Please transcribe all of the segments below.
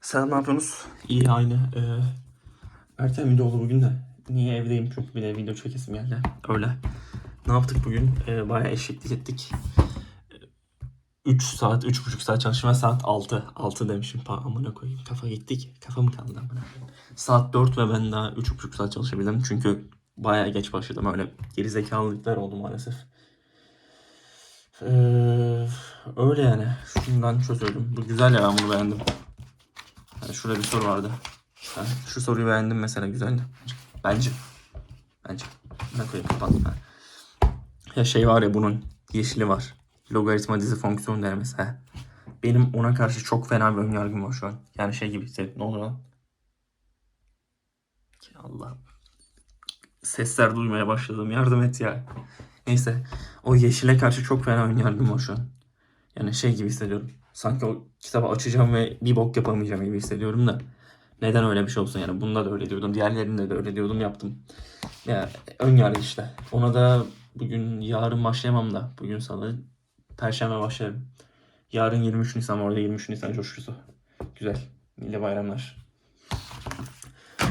Selam ne yapıyorsunuz? İyi aynı. Ee, erken video oldu bugün de. Niye evdeyim çok bir de video çekesim geldi. Öyle. Ne yaptık bugün? Ee, bayağı eşeklik ettik. 3 saat, 3,5 saat çalışma saat 6. 6 demişim. Pa, amına koyayım. Kafa gittik. Kafa mı kaldı amına. Saat 4 ve ben daha 3,5 saat çalışabildim. Çünkü bayağı geç başladım. Öyle gerizekalılıklar oldu maalesef. Ee, öyle yani. Şundan çözüyordum. Bu güzel ya ben bunu beğendim. Yani şurada bir soru vardı. Şu soruyu beğendim mesela güzeldi. Bence. Bence. Ben koyayım kapat. Ha. Ya şey var ya bunun yeşili var. Logaritma dizi fonksiyon denemesi. Ha. Benim ona karşı çok fena bir önyargım var şu an. Yani şey gibi hissettim. Ne oluyor lan? Allah. Sesler duymaya başladım. Yardım et ya. Neyse. O yeşile karşı çok fena önyargım var şu an. Yani şey gibi hissediyorum. Sanki o kitabı açacağım ve bir bok yapamayacağım gibi hissediyorum da. Neden öyle bir şey olsun yani. Bunda da öyle diyordum. Diğerlerinde de öyle diyordum yaptım. Ya ön yargı işte. Ona da bugün yarın başlayamam da. Bugün salı. Perşembe başlarım. Yarın 23 Nisan orada 23 Nisan coşkusu. Güzel. Milli bayramlar.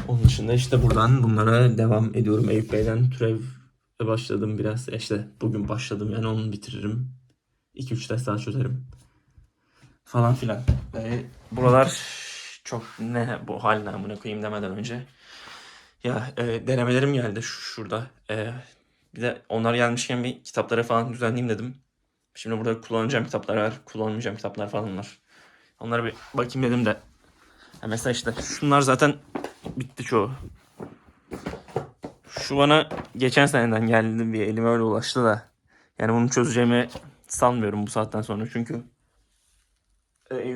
Onun dışında işte buradan bunlara devam ediyorum. Eyüp Bey'den türev başladım biraz. İşte bugün başladım yani onu bitiririm. 2-3 ders daha çözerim. Falan filan. Ve buralar çok ne bu haline amına koyayım demeden önce. Ya e, denemelerim geldi şu, şurada. E, bir de onlar gelmişken bir kitapları falan düzenleyeyim dedim. Şimdi burada kullanacağım kitaplar var, kullanmayacağım kitaplar falan var. Onlara bir bakayım dedim de. Ya mesela işte şunlar zaten bitti çoğu. Şu bana geçen seneden geldi bir elime öyle ulaştı da. Yani bunu çözeceğimi sanmıyorum bu saatten sonra çünkü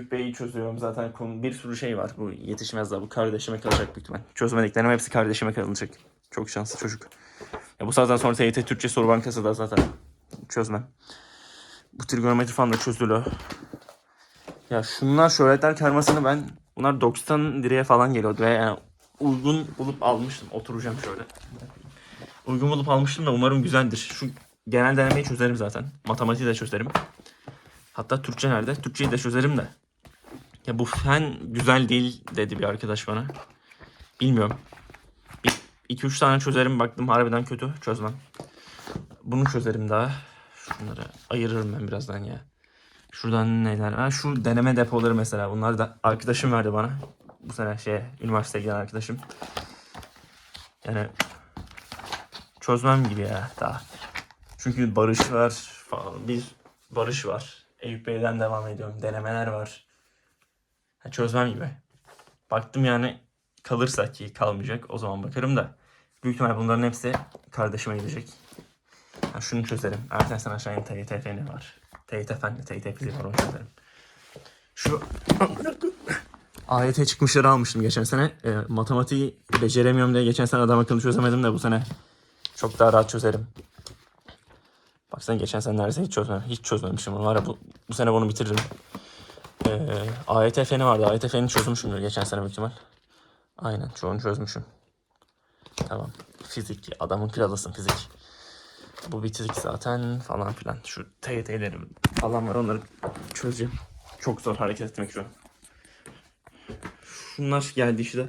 Eyüp Bey'i çözüyorum zaten konu bir sürü şey var bu yetişmez daha bu kardeşime kalacak büyük ihtimal. Çözmediklerim hepsi kardeşime kalacak. Çok şanslı çocuk. Ya bu saatten sonra TYT Türkçe Soru Bankası da zaten çözmem. Bu trigonometri falan da çözülü. Ya şunlar şöhretler karmasını ben bunlar 90 liraya falan geliyordu ve yani uygun bulup almıştım. Oturacağım şöyle. Uygun bulup almıştım da umarım güzeldir. Şu genel denemeyi çözerim zaten. Matematiği de çözerim. Hatta Türkçe nerede? Türkçeyi de çözerim de. Ya bu fen güzel değil dedi bir arkadaş bana. Bilmiyorum. 2-3 tane çözerim baktım harbiden kötü çözmem. Bunu çözerim daha. Şunları ayırırım ben birazdan ya. Şuradan neler var? Şu deneme depoları mesela. Bunlar da arkadaşım verdi bana. Bu sene şey üniversiteye giden arkadaşım. Yani çözmem gibi ya daha. Çünkü Barış var falan. Bir Barış var. Eyüp Bey'den devam ediyorum. Denemeler var. Ha, çözmem gibi. Baktım yani kalırsa ki kalmayacak o zaman bakarım da. Büyük ihtimal bunların hepsi kardeşime gidecek. Ha, şunu çözerim. Erten sen aşağıya TYT feni var. TYT fenli, TYT fiziği var onu çözerim. Şu AYT çıkmışları almıştım geçen sene. E, matematiği beceremiyorum diye geçen sene adam akıllı çözemedim de bu sene çok daha rahat çözerim. Baksana geçen sene neredeyse hiç çözmem. Hiç çözmemişim. Var ya bu, bu sene bunu bitiririm. Ee, AYT feni vardı. AYT feni çözmüşümdür geçen sene büyük ihtimal. Aynen çoğunu çözmüşüm. Tamam. Fizik. Adamın kralısın fizik. Bu bitirdik zaten falan filan. Şu TYT'leri falan var onları çözeceğim. Çok zor hareket etmek şu an. Şunlar geldi işte.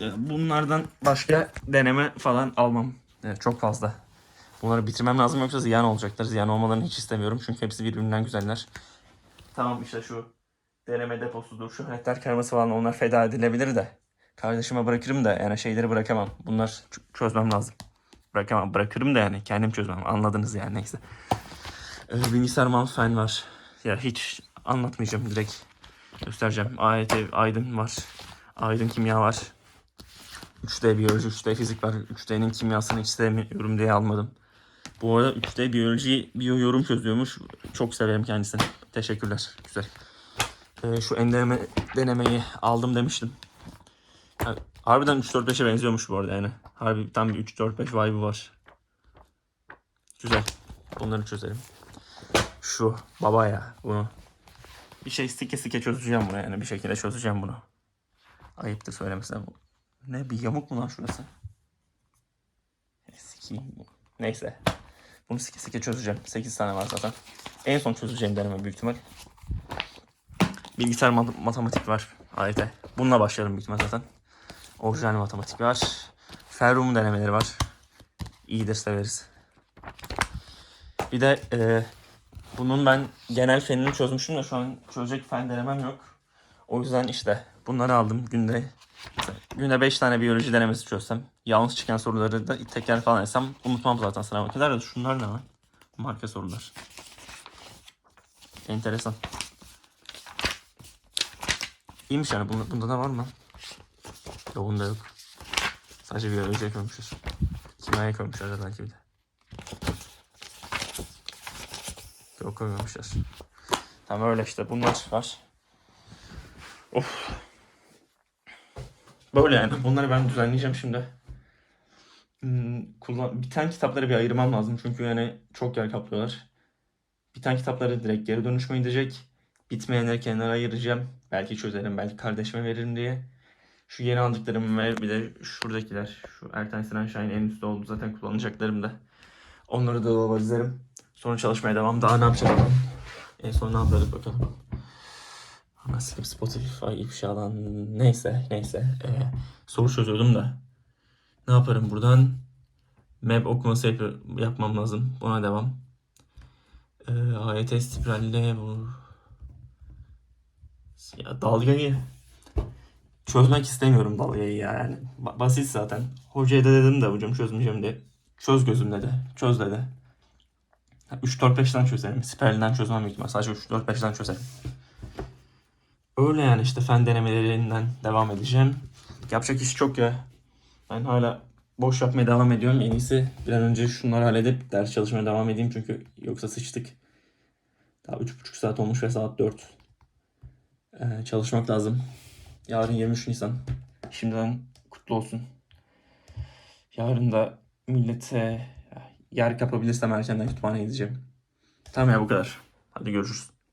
Ee, Bunlardan başka deneme falan almam. Evet, çok fazla. Bunları bitirmem lazım yoksa ziyan olacaklar. Ziyan olmalarını hiç istemiyorum çünkü hepsi birbirinden güzeller. Tamam işte şu deneme deposudur, şu hareketler karması falan onlar feda edilebilir de. Kardeşime bırakırım da yani şeyleri bırakamam. Bunlar çözmem lazım. Bırakamam. Bırakırım da yani kendim çözmem. Anladınız yani neyse. Ee, bilgisayar mouse fen var. Ya hiç anlatmayacağım direkt. Göstereceğim. AYT Aydın var. Aydın kimya var. 3D biyoloji, 3D fizik var. 3D'nin kimyasını hiç sevmiyorum diye almadım. Bu arada 3D biyoloji biyo yorum çözüyormuş. Çok severim kendisini. Teşekkürler. Güzel. Ee, şu endeneme denemeyi aldım demiştim. Ha, harbiden 3-4-5'e benziyormuş bu arada yani. Harbi tam bir 3-4-5 vibe'ı var. Güzel. Bunları çözerim. Şu baba ya bunu. Bir şey sike sike çözeceğim bunu yani bir şekilde çözeceğim bunu. Ayıptır söylemesi bu. Ne bir yamuk mu lan şurası? Sikiyim. Neyse. Bunu sike sike çözeceğim. 8 tane var zaten. En son çözeceğim deneme büyük ihtimal. bilgisayar mat- matematik var AYT. Bununla başlarım büyük ihtimal zaten. Orijinal matematik var. Ferrum denemeleri var. İyidir severiz. Bir de e, bunun ben genel fenini çözmüşüm de şu an çözecek fen denemem yok. O yüzden işte bunları aldım günde. Günde 5 tane biyoloji denemesi çözsem. Yanlış çıkan soruları da teker falan etsem unutmam zaten sınava kadar da şunlar ne lan? Marka sorular. Enteresan. İyiymiş yani. Bunda, bunda da var mı? Yok bunda yok. Sadece biyolojiye koymuşuz. Kimyaya koymuşlar belki bir de. Yok koymamışlar. Tamam öyle işte bunlar var. Of. Böyle yani. Bunları ben düzenleyeceğim şimdi. Hmm, kullan biten kitapları bir ayırmam lazım çünkü yani çok yer kaplıyorlar. Biten kitapları direkt geri dönüşüme gidecek. Bitmeyenleri kenara ayıracağım. Belki çözerim, belki kardeşime veririm diye. Şu yeni aldıklarım ve bir de şuradakiler. Şu Erten Sinan Şahin en üstte oldu zaten kullanacaklarım da. Onları da dolaba dizerim. Sonra çalışmaya devam. Daha ne yapacağım? En son ne yaparız bakalım. Anasını Spotify ifşa alan neyse neyse. Ee, soru çözüyordum da. Ne yaparım buradan? Map okuması yap- yapmam lazım. Buna devam. Ee, AYT spiralle bu. Ya dalgayı çözmek istemiyorum dalgayı ya yani. Ba- basit zaten. Hocaya da dedim de hocam çözmeyeceğim diye. Çöz gözüm dedi. Çöz dedi. 3-4-5'ten çözerim. Spiralden çözmem büyük ihtimal. Sadece 3-4-5'ten çözerim. Öyle yani işte fen denemelerinden devam edeceğim. Yapacak iş çok ya. Ben hala boş yapmaya devam ediyorum. En iyisi bir an önce şunları halledip ders çalışmaya devam edeyim. Çünkü yoksa sıçtık. Daha 3,5 saat olmuş ve saat 4. Ee, çalışmak lazım. Yarın 23 Nisan. Şimdiden kutlu olsun. Yarın da millete yer kapabilirsem erkenden kütüphaneye gideceğim. Tamam ya bu kadar. Hadi görüşürüz.